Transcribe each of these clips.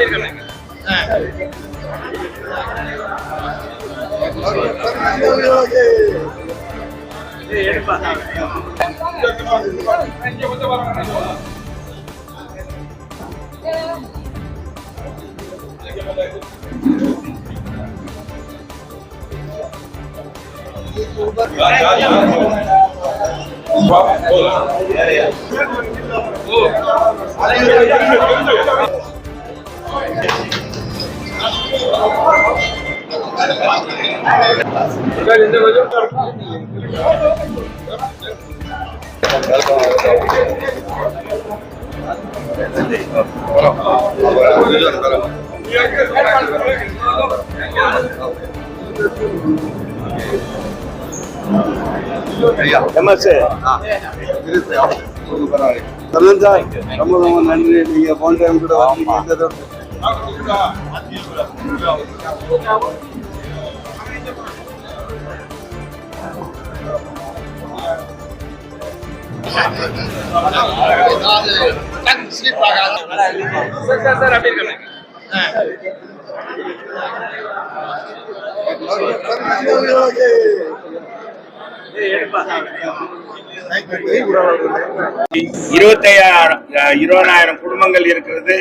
MSA சொல்லுங்க sir ரொம்ப ரொம்ப நன்றி நீங்க போன டைம் கூட இருபத்தையாயிரம் இருபதாயிரம் குடும்பங்கள் இருக்கிறது.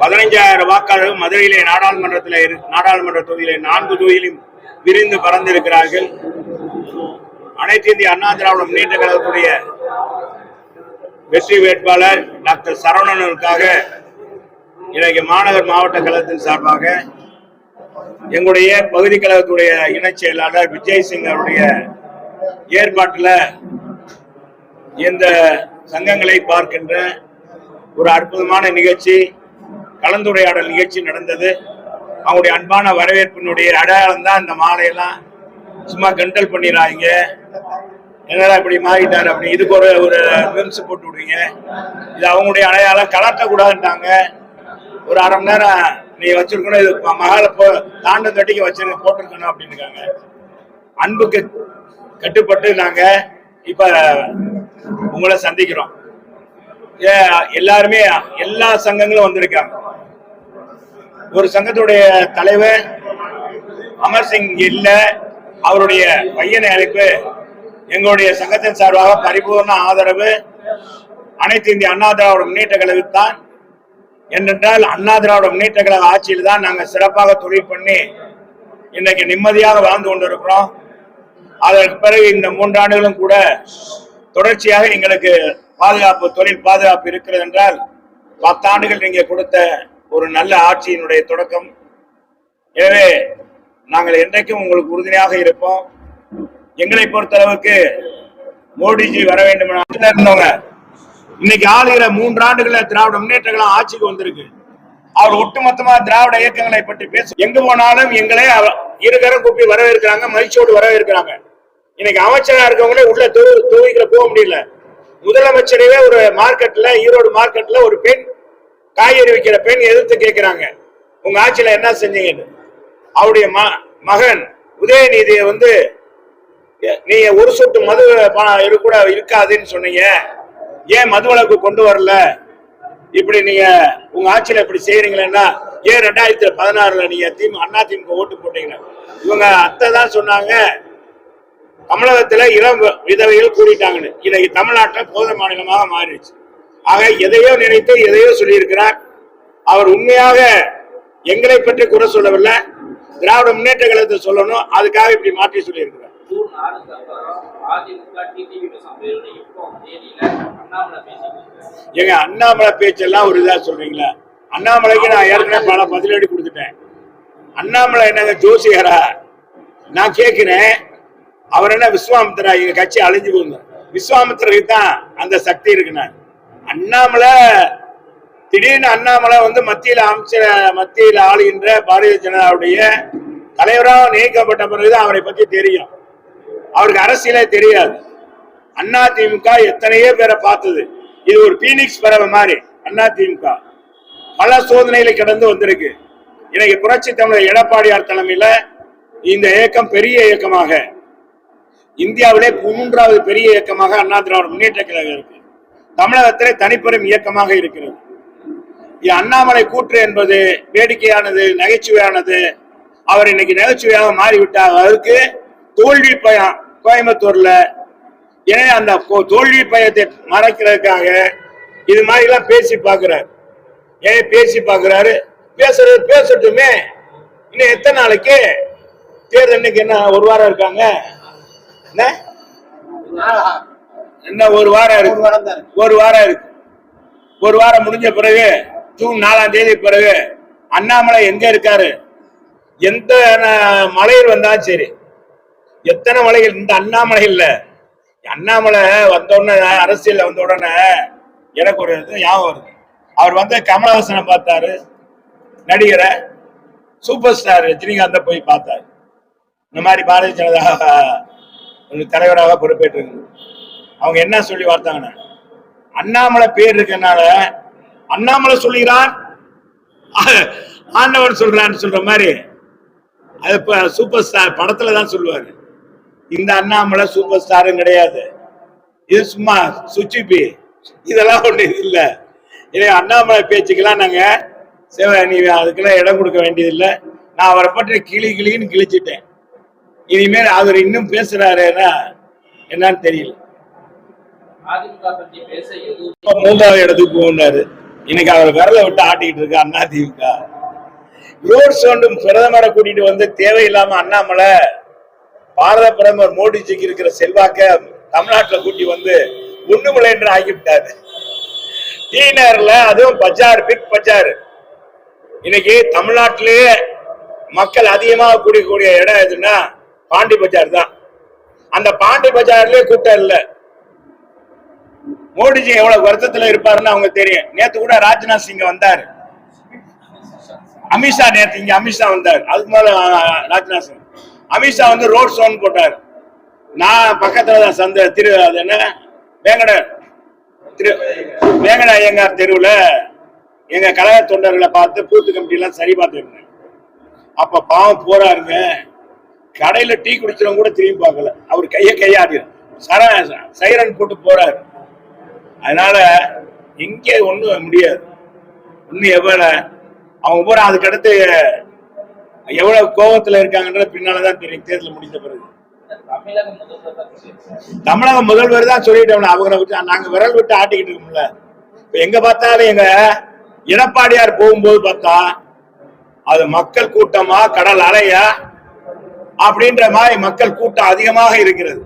பதினைஞ்சாயிரம் வாக்காளர்கள் மதுரையிலே நாடாளுமன்றத்தில் இரு- நாடாளுமன்ற தொகுதியிலே நான்கு தொகுதியிலும் விரிந்து பறந்திருக்கிறார்கள். அனைத்து இந்திய அண்ணா திராவிட முன்னேற்ற கழகத்துடைய வெற்றி வேட்பாளர் டாக்டர் சரவணனுக்காக இன்றைக்கு மாநகர் மாவட்ட கழகத்தின் சார்பாக எங்களுடைய பகுதி கழகத்துடைய இணைச் செயலாளர் விஜய் சிங் அவருடைய ஏற்பாட்டில் இந்த சங்கங்களை பார்க்கின்ற ஒரு அற்புதமான நிகழ்ச்சி கலந்துரையாடல் நிகழ்ச்சி நடந்தது. அவங்களுடைய அன்பான வரவேற்பினுடைய அடையாளம் தான் இந்த மாலையெல்லாம். சும்மா கண்டல் பண்ணிடுறாங்க என்னடா இப்படி மாறிட்டார் அப்படி இதுக்கு ஒரு ஒரு விம்ஸ் போட்டு விடுவீங்க இது அவங்களுடைய அடையாளம். கலட்டக்கூடாதுன்ட்டாங்க ஒரு அரை மணி நேரம் நீ வச்சிருக்கணும். இது மகால போ தாண்ட தட்டிக்கு வச்சிருக்க போட்டிருக்கணும் அப்படின்னு அன்புக்கு கட்டுப்பட்டு நாங்கள் இப்போ உங்களை சந்திக்கிறோம். எல்லாருமே எல்லா சங்கங்களும் வந்திருக்காங்க. ஒரு சங்கத்துடைய தலைவர் அமர் சிங் இல்ல அவருடைய பையனை அழைப்பு எங்களுடைய சங்கத்தின் சார்பாக பரிபூர்ண ஆதரவு அனைத்து இந்திய அண்ணா திராவிட முன்னேற்ற கழகத்தான் ஏனென்றால் அண்ணா திராவிட முன்னேற்ற கழக ஆட்சியில் தான் நாங்கள் சிறப்பாக தொழில் பண்ணி இன்னைக்கு நிம்மதியாக வாழ்ந்து கொண்டிருக்கிறோம். அதற்கு பிறகு இந்த மூன்றாண்டுகளும் கூட தொடர்ச்சியாக எங்களுக்கு பாதுகாப்பு தொழில் பாதுகாப்பு இருக்கிறது என்றால் பத்தாண்டுகள் நீங்க கொடுத்த ஒரு நல்ல ஆட்சியினுடைய தொடக்கம். எனவே நாங்கள் என்றைக்கும் உங்களுக்கு உறுதுணையாக இருப்போம். எங்களை பொறுத்தளவுக்கு மோடிஜி வர வேண்டும் இருந்தவங்க. இன்னைக்கு ஆளுகிற மூன்று ஆண்டுகள திராவிட முன்னேற்றங்களும் ஆட்சிக்கு வந்திருக்கு. அவர் ஒட்டுமொத்தமா திராவிட இயக்கங்களை பற்றி பேச எங்க போனாலும் எங்களை அவ- இருகரம் கூப்பி வரவேற்கிறாங்க மகிழ்ச்சியோடு வரவேற்கிறாங்க. இன்னைக்கு அமைச்சரா இருக்கவங்களே உள்ள தொகுதிக்குள்ள போக முடியல. முதலமைச்சரவே ஒரு மார்க்கெட்ல ஈரோடு மார்க்கெட்ல ஒரு பெண் காய்கறி விற்கிற பெண் எதிர்த்து கேட்கிறாங்க உங்க ஆட்சியில என்ன செஞ்சீங்கன்னு? அவருடைய ம- மகன் உதயநிதியை வந்து எ- நீங்க ஒரு சொட்டு மது பணம் கூட இருக்காதுன்னு சொன்னீங்க. ஏன் மது வழக்கு கொண்டு வரல? இப்படி நீங்க உங்க ஆட்சியில இப்படி செய்யறீங்களா ஏன் ரெண்டாயிரத்தி பதினாறுல நீங்க திமுக அண்ணா திமுக ஓட்டு போட்டீங்க இவங்க அத்தை தான் சொன்னாங்க. தமிழகத்துல இளம் விதவைகள் கூடிட்டாங்கன்னு. இதை தமிழ்நாட்டில் போத மாநிலமாக மாறிடுச்சு. ஆக எதையோ நினைத்து எதையோ சொல்லியிருக்கிறார். அவர் உண்மையாக எங்களை பற்றி குறை சொல்லவில்லை. திராவிட முன்னேற்ற கழகத்தை சொல்லணும். அதுக்காக இப்படி மாற்றி சொல்லியிருக்கிறார். அண்ணாமலை எங்க அண்ணாமலை பேச்செல்லாம் ஒரு இதா சொல்றீங்களா. அண்ணாமலைக்கு நான் ஏற்கனவே பல பதிலடி கொடுத்துட்டேன். அண்ணாமலை என்னங்க ஜோசியரா? நான் கேட்கிறேன். அவர் என்ன விஸ்வாமித்திரா? எங்க கட்சி அழிஞ்சு போங்க விஸ்வாமித்திரருக்கு தான் அந்த சக்தி இருக்குண்ணா அண்ணாமலை திடீர்னு அண்ணாமலை வந்து மத்தியில் அமைச்சர் மத்தியில் ஆளுகின்ற பாரதிய ஜனதாவுடைய தலைவராக நியமிக்கப்பட்ட பிறகுதான் அவரை பத்தி தெரியும். அவருக்கு அரசியலே தெரியாது. அண்ணா திமுக எத்தனையோ பேரை பார்த்தது. இது ஒரு பீனிக்ஸ் பறவை மாதிரி அண்ணா திமுக. பல சோதனைகளை கடந்து வந்திருக்கு. இன்னைக்கு புரட்சி தமிழர் எடப்பாடியார் தலைமையில இந்த இயக்கம் பெரிய இயக்கமாக இந்தியாவிலே மூன்றாவது பெரிய இயக்கமாக அண்ணா திராவிட முன்னேற்ற கழகம் இருக்கு. தமிழகத்திலே தனிப்பெரும் இயக்கமாக இருக்கிறது. இது அண்ணாமலை கூற்று என்பது வேடிக்கையானது நகைச்சுவையானது. அவர் இன்னைக்கு நகைச்சுவையாக மாறிவிட்டார். அவருக்கு தோல்வி பயம் கோயம்புத்தூர்ல ஏன் அந்த தோல்வி பயத்தை மறைக்கிறதுக்காக இது மாதிரி எல்லாம் பேசி பார்க்கிறார். ஏன் பேசி பார்க்கிறாரு. பேசுறது பேசட்டுமே. இன்னும் எத்தனை நாளைக்கு? தேர்தல் இன்னைக்கு என்ன ஒரு வாரம் இருக்காங்க? என்ன? என்ன ஒரு வாரம் இருக்கு. ஒரு வாரம் இருக்கு. ஒரு வாரம் முடிஞ்ச பிறகு ஜூன் நாலாம் தேதி பிறகு அண்ணாமலை எங்க இருக்காரு? எந்த மலையில் வந்தாலும் சரி. எத்தனை மலைகள்? இந்த அண்ணாமலை இல்ல அண்ணாமலை வந்த உடனே அரசியல்ல வந்த உடனே எனக்கு ஒரு இது ஞாபகம் வருது. அவர் வந்து கமலஹாசனை பார்த்தாரு. நடிகரை. சூப்பர் ஸ்டார் ரஜினிகாந்த போய் பார்த்தாரு. இந்த மாதிரி பாரதிய ஜனதா தலைவராக பொறுப்பேற்று அவங்க என்ன சொல்லி பார்த்தாங்கன்னா அண்ணாமலை பேர் இருக்கனால அண்ணாமலை சொல்லுகிறார் ஆண்டவன் சொல்றான்னு சொல்ற மாதிரி அது இப்ப சூப்பர் ஸ்டார் படத்துல தான் சொல்லுவாரு. இந்த அண்ணாமலை சூப்பர் ஸ்டாரும் கிடையாது. இது சும்மா சுச்சிப்பி இதெல்லாம் ஒண்ணு இல்லை. இதே அண்ணாமலை பேச்சுக்கெல்லாம் நாங்க சிவ நீ அதுக்கெல்லாம் இடம் கொடுக்க வேண்டியதில்லை. நான் அவரை பற்றி கிளி கிளின்னு கிழிச்சிட்டேன். இனிமேல் அவர் இன்னும் பேசுறாருன்னா என்னன்னு தெரியல. மூன்றாவது இடத்துக்கு போனாரு இன்னைக்கு அவர் விரல விட்டு ஆட்டிக்கிட்டு இருக்கு அண்ணா திமுக. ரோட் சோண்டும் பிரதமரை கூட்டிட்டு வந்து தேவையில்லாம அண்ணாமலை பாரத பிரதமர் மோடிஜிக்கு இருக்கிற செல்வாக்க தமிழ்நாட்டுல கூட்டி வந்து ஒண்ணுமில்லை என்று ஆகிவிட்டாரு டி நகர்ல அதுவும் பஜார் பிக் பஜார். இன்னைக்கு தமிழ்நாட்டிலேயே மக்கள் அதிகமாக கூடிய இடம் எதுன்னா பாண்டி பஜார் தான். அந்த பாண்டி பஜார்லயே கூட்டம் இல்லை. மோடிஜி எவ்வளவு வருத்தத்துல இருப்பாருன்னு அவங்க தெரியும். நேத்து கூட ராஜ்நாத் சிங் வந்தாரு. அமித்ஷா நேத்து இங்க அமித்ஷா வந்தார். அதுக்கு மேல ராஜ்நாத் சிங். அமித்ஷா வந்து ரோட் ஷோன்னு போட்டார். நான் பக்கத்துல தான் சந்த திரு அது என்ன? வேங்கட திரு வேங்கட ஐயங்கார் தெருவில் எங்க கழக தொண்டர்களை பார்த்து பூத்து கமிட்டி எல்லாம் சரி பார்த்துருந்தேன் அப்ப பாவம் போறாருங்க கடையில டீ குடிச்சவங்க கூட திரும்பி பார்க்கல. அவர் கையை கையாடி சர சைரன் போட்டு போறாரு. அதனால இங்கே ஒன்றும் முடியாது. ஒன்றும் எவ்வளோ அவங்க பூரா அதுக்கடுத்து எவ்வளோ எவ்வளவு கோபத்துல இருக்காங்கன்றது பின்னாலதான் தெரியும். தேர்தல் முடிந்த பிறகு. தமிழக முதல்வர் தான் சொல்லிட்டோம்ல அவங்கள விட்டு நாங்க விரல் விட்டு ஆட்டிக்கிட்டு இருக்கோம்ல. இப்ப எங்க பார்த்தாலும் எங்க எடப்பாடியார் போகும்போது பார்த்தா அது மக்கள் கூட்டமா கடல் அலையா அப்படின்ற மாதிரி மக்கள் கூட்டம் அதிகமாக இருக்கிறது.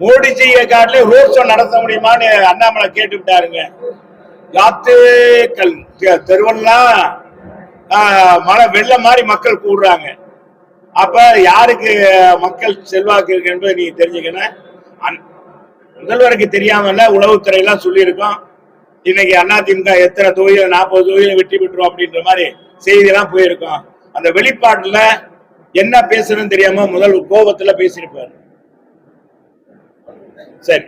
மோடிஜியை காட்டிலே ரோட் ஷோ நடத்த முடியுமான்னு அண்ணாமலை கேட்டு விட்டாருங்க யாத்துக்கள் தெருவெல்லாம் மழை வெள்ளம் மாதிரி மக்கள் கூடுறாங்க. அப்ப யாருக்கு மக்கள் செல்வாக்கு இருக்கு என்பதை நீங்க தெரிஞ்சுக்கணும். முதல்வருக்கு தெரியாமல உளவுத்துறை எல்லாம் சொல்லியிருக்கோம். இன்னைக்கு அதிமுக எத்தனை தொகுதியில் நாற்பது தொகுதியில் வெற்றி பெற்றோம் அப்படின்ற மாதிரி செய்தி எல்லாம் போயிருக்கோம். அந்த வெளிப்பாட்டுல என்ன பேசுறதுன்னு தெரியாம முதல் கோபத்துல பேசியிருப்பாரு. சரி.